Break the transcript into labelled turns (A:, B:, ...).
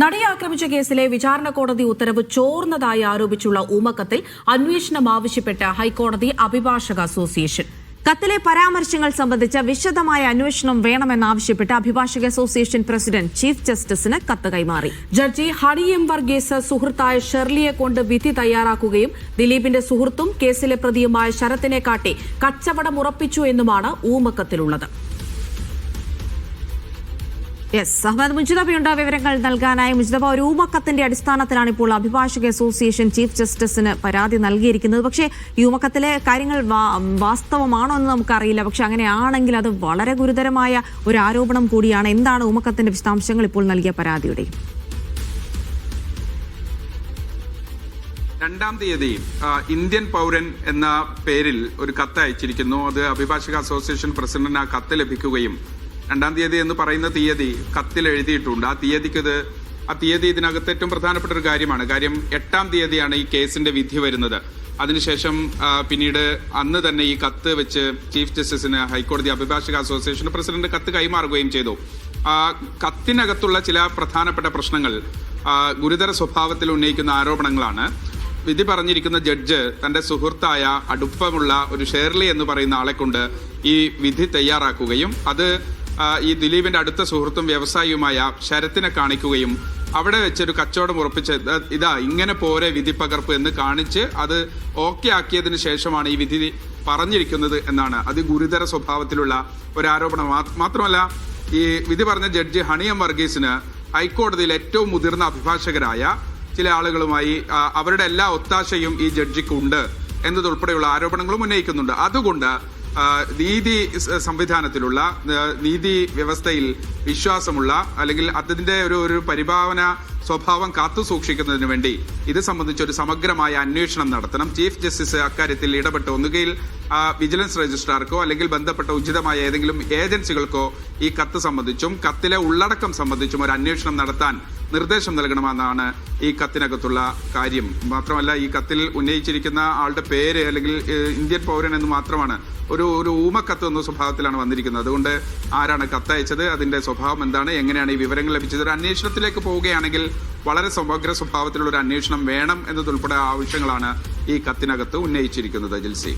A: നടിയെ ആക്രമിച്ച കേസിലെ വിചാരണ കോടതി ഉത്തരവ് ചോർന്നതായി ആരോപിച്ചുള്ള ഊമക്കത്തിൽ അന്വേഷണം ആവശ്യപ്പെട്ട് ഹൈക്കോടതി അഭിഭാഷക അസോസിയേഷൻ.
B: കത്തിലെ പരാമർശങ്ങൾ സംബന്ധിച്ച വിശദമായ അന്വേഷണം വേണമെന്നാവശ്യപ്പെട്ട് അഭിഭാഷക അസോസിയേഷൻ പ്രസിഡന്റ് ചീഫ് ജസ്റ്റിസിന് കത്ത് കൈമാറി.
A: ജഡ്ജി ഹണി എം വർഗീസ് സുഹൃത്തായ ഷെർലിയെ കൊണ്ട് വിധി തയ്യാറാക്കുകയും ദിലീപിന്റെ സുഹൃത്തും കേസിലെ പ്രതിയുമായ ശരത്തിനെ കാട്ടി കച്ചവടം ഉറപ്പിച്ചു എന്നുമാണ് ഊമക്കത്തിലുള്ളത്.
B: യെസ് അഹമ്മദ് മുജിതബയുണ്ട് വിവരങ്ങൾ നൽകാനായി മുജിതബ ഒരു അടിസ്ഥാനത്തിലാണ് ഇപ്പോൾ അഭിഭാഷക അസോസിയേഷൻ ചീഫ് ജസ്റ്റിസിന് പരാതി നൽകിയിരിക്കുന്നത്. പക്ഷേ യൂമക്കത്തിലെ കാര്യങ്ങൾ വാസ്തവമാണോ എന്ന് നമുക്കറിയില്ല. പക്ഷെ അങ്ങനെയാണെങ്കിൽ അത് വളരെ ഗുരുതരമായ ഒരു ആരോപണം കൂടിയാണ്. എന്താണ് ഊമക്കത്തിന്റെ വിശദാംശങ്ങൾ ഇപ്പോൾ നൽകിയ പരാതിയുടെ?
C: രണ്ടാം തീയതി ഇന്ത്യൻ പൗരൻ എന്ന പേരിൽ ഒരു കത്ത് അയച്ചിരിക്കുന്നു. അത് അഭിഭാഷക അസോസിയേഷൻ പ്രസിഡന്റിന് ആ കത്ത് ലഭിക്കുകയും രണ്ടാം തീയതി എന്ന് പറയുന്ന തീയതി കത്തിൽ എഴുതിയിട്ടുണ്ട്. ആ തീയതിക്ക് ഇത് ആ തീയതി ഇതിനകത്ത് ഏറ്റവും പ്രധാനപ്പെട്ട ഒരു കാര്യമാണ്. കാര്യം എട്ടാം തീയതിയാണ് ഈ കേസിന്റെ വിധി വരുന്നത്. അതിനുശേഷം പിന്നീട് അന്ന് തന്നെ ഈ കത്ത് വെച്ച് ചീഫ് ജസ്റ്റിസിന് ഹൈക്കോടതി അഭിഭാഷക അസോസിയേഷൻ പ്രസിഡന്റ് കത്ത് കൈമാറുകയും ചെയ്തു. കത്തിനകത്തുള്ള ചില പ്രധാനപ്പെട്ട പ്രശ്നങ്ങൾ ഗുരുതര സ്വഭാവത്തിൽ ഉന്നയിക്കുന്ന ആരോപണങ്ങളാണ്. വിധി പറഞ്ഞിരിക്കുന്ന ജഡ്ജ് തന്റെ സുഹൃത്തായ അടുപ്പമുള്ള ഒരു ഷേർലി എന്ന് പറയുന്ന ആളെ കൊണ്ട് ഈ വിധി തയ്യാറാക്കുകയും അത് ഈ ദിലീപിന്റെ അടുത്ത സുഹൃത്തും വ്യവസായിയുമായ ശരത്തിനെ കാണിക്കുകയും അവിടെ വെച്ചൊരു കച്ചവടം ഉറപ്പിച്ച് "ദാ- ഇതാ ഇങ്ങനെ പോരെ വിധി പകർപ്പ് എന്ന് കാണിച്ച് അത് ഓക്കെ ആക്കിയതിന് ശേഷമാണ് ഈ വിധി പറഞ്ഞിരിക്കുന്നത് എന്നാണ്. അത് ഗുരുതര സ്വഭാവത്തിലുള്ള ഒരു ആരോപണം. മാത്രമല്ല ഈ വിധി പറഞ്ഞ ജഡ്ജി ഹണിയം വർഗീസിന് ഹൈക്കോടതിയിൽ ഏറ്റവും മുതിർന്ന അഭിഭാഷകരായ ചില ആളുകളുമായി അവരുടെ എല്ലാ ഒത്താശയും ഈ ജഡ്ജിക്കുണ്ട് എന്നതുൾപ്പെടെയുള്ള ആരോപണങ്ങളും ഉന്നയിക്കുന്നുണ്ട്. അതുകൊണ്ട് നീതി സംവിധാനത്തിലുള്ള നീതി വ്യവസ്ഥയിൽ വിശ്വാസമുള്ള അല്ലെങ്കിൽ അതിന്റെ ഒരു ഒരു പരിഭാവന സ്വഭാവം കാത്തു സൂക്ഷിക്കുന്നതിന് വേണ്ടി ഇത് സംബന്ധിച്ച് ഒരു സമഗ്രമായ അന്വേഷണം നടത്തണം. ചീഫ് ജസ്റ്റിസ് അക്കാര്യത്തിൽ ഇടപെട്ട് ഒന്നുകിൽ വിജിലൻസ് രജിസ്ട്രാർക്കോ അല്ലെങ്കിൽ ബന്ധപ്പെട്ട ഉചിതമായ ഏതെങ്കിലും ഏജൻസികൾക്കോ ഈ കത്ത് സംബന്ധിച്ചും കത്തിലെ ഉള്ളടക്കം സംബന്ധിച്ചും ഒരു അന്വേഷണം നടത്താൻ നിർദ്ദേശം നൽകണമെന്നാണ് ഈ കത്തിനകത്തുള്ള കാര്യം. മാത്രമല്ല ഈ കത്തിൽ ഉന്നയിച്ചിരിക്കുന്ന ആളുടെ പേര് അല്ലെങ്കിൽ ഇന്ത്യൻ പൗരൻ എന്ന് മാത്രമാണ് ഒരു ഒരു ഊമക്കത്ത് എന്ന സ്വഭാവത്തിലാണ് വന്നിരിക്കുന്നത്. അതുകൊണ്ട് ആരാണ് കത്തയച്ചത് അതിന്റെ സ്വഭാവം എന്താണ് എങ്ങനെയാണ് ഈ വിവരങ്ങൾ ലഭിച്ചത് ഒരു അന്വേഷണത്തിലേക്ക് പോവുകയാണെങ്കിൽ വളരെ സമഗ്ര സ്വഭാവത്തിലുള്ള ഒരു അന്വേഷണം വേണം എന്നതുൾപ്പെടെ ആവശ്യങ്ങളാണ് ഈ കത്തിനകത്ത് ഉന്നയിച്ചിരിക്കുന്നത് ജിൽസി.